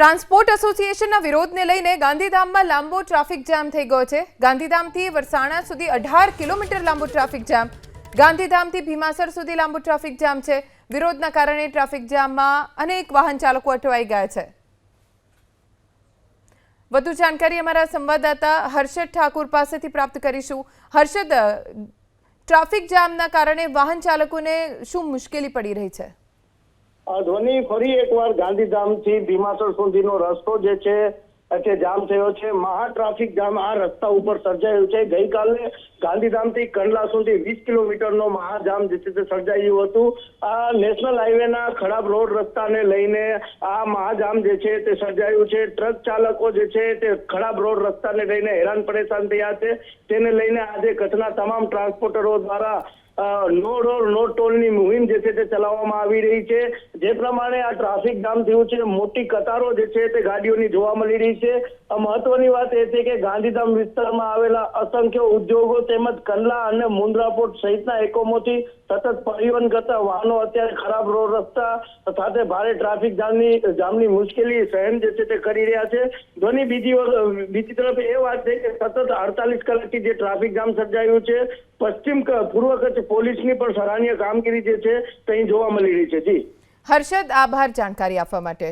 Transport એસોસિએશનના વિરોધને લઈને ગાંધીધામમાં લાંબો ટ્રાફિક જામ થઈ ગયો છે. ગાંધીધામથી વરસાણા સુધી અઢાર કિલોમીટર લાંબો ટ્રાફિક જામ. ગાંધીધામથી ભીમાસર સુધી લાંબો ટ્રાફિક જામ છે. વિરોધના કારણે ટ્રાફિક જામમાં અનેક વાહન ચાલકો અટવાઈ ગયા છે. વધુ જાણકારી અમારા સંવાદદાતા હર્ષદ ઠાકુર પાસેથી પ્રાપ્ત કરીશું. હર્ષદ, ટ્રાફિક જામના કારણે વાહન ચાલકોને શું મુશ્કેલી પડી રહી છે? આ ધ્વનિ ફરી એકવાર ગાંધીધામથી ભીમાસર સુધીનો રસ્તો જે છે તે જામ થયો છે. મહા ટ્રાફિક જામ આ રસ્તા ઉપર સર્જાયું છે. ગઈકાલે ગાંધીધામથી કંડલા સુધી વીસ કિલોમીટરનો મહાજામ જે છે તે સર્જાયું હતું. આ નેશનલ હાઈવેના ખરાબ રોડ રસ્તાને લઈને આ મહાજામ જે છે તે સર્જાયું છે. ટ્રક ચાલકો જે છે તે ખરાબ રોડ રસ્તાને લઈને હેરાન પરેશાન થયા છે. તેને લઈને આજે કચ્છના તમામ ટ્રાન્સપોર્ટરો દ્વારા નો રોડ, નો ટોલની મુહિમ જે છે તે ચલાવવામાં આવી રહી છે. જે પ્રમાણે આ ટ્રાફિક જામ થયું છે, મોટી કતારો જે છે તે ગાડીઓની જોવા મળી રહી છે. મહત્વની વાત એ છે કે ગાંધીધામ વિસ્તારમાં આવેલા અસંખ્ય ઉદ્યોગો તેમજ કંડલા અને મુન્દ્રા પોર્ટ સહિતના એકમોથી સતત પરિવહન કરતા વાહનો અત્યારે ખરાબ રોડ રસ્તા સાથે ભારે ટ્રાફિક જામની જામની મુશ્કેલી સહન જે છે તે કરી રહ્યા છે. ધ્વની બીજી બીજી તરફ એ વાત છે કે સતત અડતાલીસ કલાકથી જે ટ્રાફિક જામ સર્જાયું છે પશ્ચિમ પૂર્વ કચ્છ પોલીસની પણ સરાહનીય કામગીરી જે છે તે જોવા મળી રહી છે. જી. હર્ષદ, આભાર જાણકારી આપવા માટે.